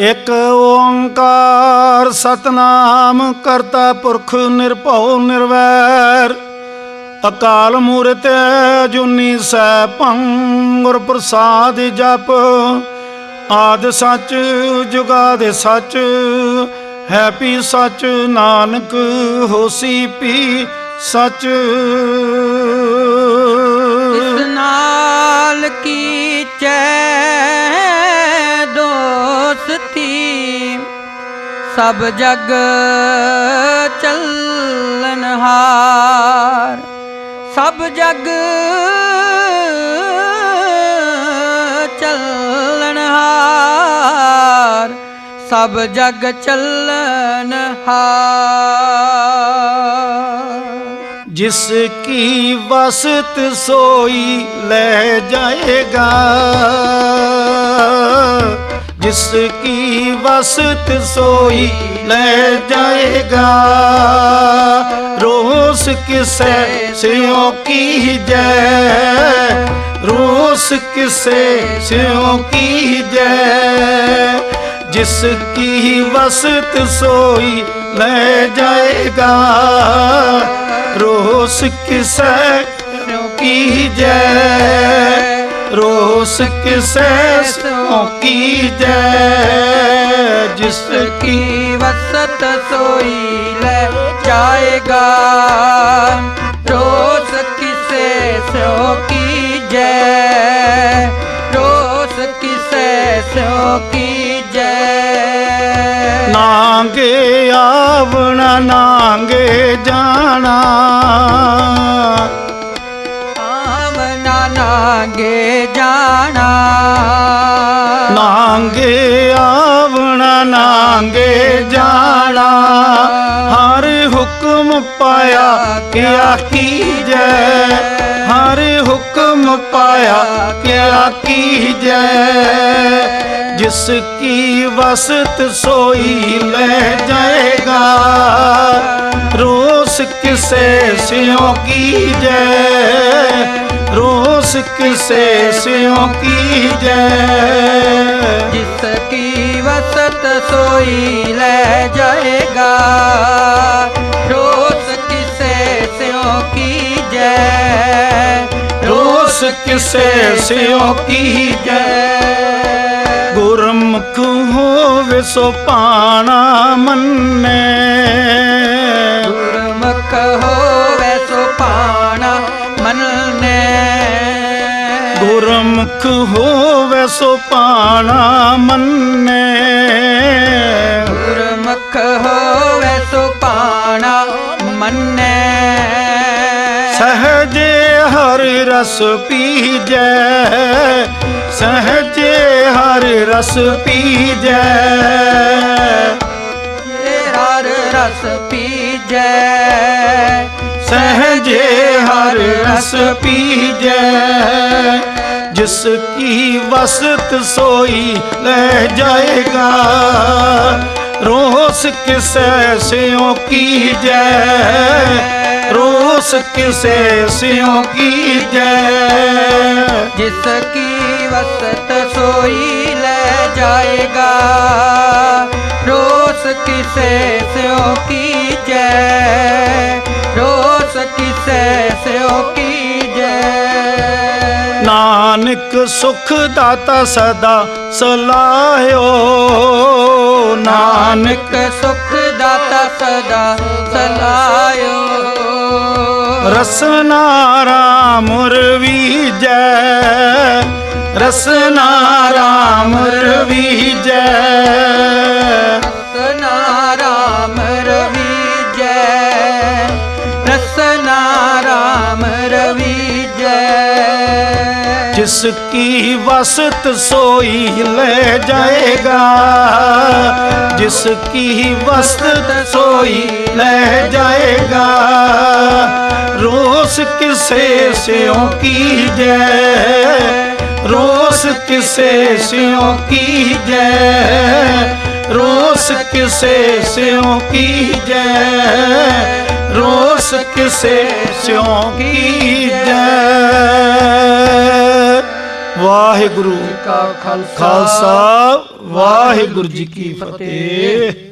ਇਕ ਓੰਕਾਰ ਸਤਨਾਮ ਕਰਤਾ ਪੁਰਖ ਨਿਰਭਉ ਨਿਰਵੈਰ, ਅਕਾਲ ਮੂਰਤ ਜੁਨੀ ਸੈਭੰ ਗੁਰ ਪ੍ਰਸਾਦ ਜਪ, ਆਦ ਸੱਚ ਜੁਗਾਦ ਸੱਚ, ਹੈ ਪੀ ਸੱਚ ਨਾਨਕ ਹੋਸੀ ਪੀ ਸੱਚ। ਸਭ ਜਗ ਚੱਲਨਹਾਰ ਸਭ ਜਗ ਚੱਲਨਹਾਰ ਸਭ ਜਗ ਚੱਲਨਹਾਰ ਜਿਸ ਕੀ ਵਸਤ ਸੋਈ ਲੈ ਜਾਏਗਾ। ਜਿਸ ਕੀ ਵਸਤ ਸੋਈ ਲੈ ਜਾਏਗਾ। ਰੋਸ ਕਿਸੈ ਸਿਓ ਕੀ ਜੈ? ਰੋਸ ਕਿਸੈ ਸਿਓ ਕੀ ਜੈ? ਜਿਸ ਕੀ ਵਸਤ ਸੋਈ ਲੈ ਜਾਏਗਾ। ਰੋਸ ਕਿਸੈ ਕੀ ਜੈ? ਰੋਸ ਕਿਸੈ ਸੋ ਕੀ ਜੈ? ਜਿਸ ਕੀ ਵਸਤ ਸੋਈ ਲੈ ਜਾਏਗਾ? ਰੋਸ ਕਿਸੇ ਸੋ ਕੀ ਜੈ? ਰੋਸ ਕਿਸੇ ਸੋ ਕੀ ਜੈ? ਨਾਂਗੇ ਆਵਣਾ, ਨਾਂਗੇ ਜਾਣਾ। ਨਾਗੇ ਜਾਣਾ। ਨਾਂਗੇ ਆਵਣਾ, ਨਾਂਗੇ ਜਾਣਾ। ਹਰ ਹੁਕਮ ਪਾਇਆ ਕਿਆ ਕੀਜੈ? ਹਰ ਹੁਕਮ ਪਾਇਆ ਕਿਆ ਕੀਜੈ? ਜਿਸ ਕੀ ਵਸਤ ਸੋਈ ਲੈ ਜਾਏਗਾ, ਰੋਸ ਕਿਸੇ ਸਿਓ ਕੀ ਕੀਜੈ? ਰੋਸ ਕਿਸੇ ਸਿਓ ਕੀਜੈ ਜਿਸ ਕੀ ਵਸਤ ਸੋਈ ਲੈ ਜਾਏਗਾ ਰੋਸ ਕਿਸੇ ਸਿਓ ਕੀ ਜੈ? ਰੋਸ ਕਿਸੇ ਸਿਓ ਕੀਜੈ ਗੁਰਮੁਖ ਹੋਵੇ ਸੋ ਪਾਣਾ ਮੰਨੇ। ਗੁਰਮੁਖ ਗੁਰਮੁਖ ਹੋਵੇ ਸੋ ਪਾਣਾ ਮੰਨੇ। ਗੁਰਮੁਖ ਹੋਵੇ ਸੋ ਪਾਣਾ ਮੰਨੇ। ਸਹਜੇ ਹਰ ਰਸ ਪੀਜੈ। ਸਹਜੇ ਹਰ ਰਸ ਪੀਜੈ। ਹਰ ਰਸ ਪੀਜੈ। ਸਹਜੇ ਹਰ ਰਸ ਪੀਜੈ। ਜਿਸ ਕੀ ਵਸਤ ਸੋਈ ਲੈ ਜਾਏਗਾ। ਰੋਸ ਕਿਸੈ ਸਿਓ ਕੀਜੈ ਰੋਸ ਕਿਸੈ ਸਿਓ ਕੀਜੈ ਜਿਸ ਕੀ ਵਸਤ ਸੋਈ ਲੈ ਜਾਏਗਾ। ਰੋਸ ਕਿਸੇ ਸਿਓ ਕੀ ਜੈ? ਰੋਸ ਕਿਸੇ ਸਿਓ ਕੀ ਜੈ? ਨਾਨਕ ਸੁਖ ਦਾਤਾ ਸਦਾ ਸਲਾਹਿਓ। ਨਾਨਕ ਨਾਨਕ ਸੁਖ ਦਾਤਾ ਸਦਾ ਸਲਾਇਓ ਰਸਨਾ ਰਾਮ ਰਵੀਜੈ। ਰਸਨਾ ਰਾਮ ਰਵੀਜੈ। ਜਿਸ ਕੀ ਵਸਤ ਸੋਈ ਲੈ ਜਾਏਗਾ, ਜਿਸ ਕੀ ਵਸਤ ਸੋਈ ਲੈ ਜਾਏਗਾ। ਰੋਸ ਕਿਸੇ ਸਿਓ ਕੀ ਜੈ ਰੋਸ ਕਿਸੇ ਸਿਓ ਕੀਜੈ, ਰੋਸ ਕਿਸੇ ਸਿਓ ਕੀਜੈ, ਰੋਸ ਕਿਸੇ ਸਿਓ ਕੀਜੈ। ਵਾਹਿ ਵਾਹਿਗੁਰੂ ਕਾ ਖਾਲਸਾ ਖਾਲਸਾ ਵਾਹਿਗੁਰੂ ਜੀ ਕੀ ਫਤਿਹ।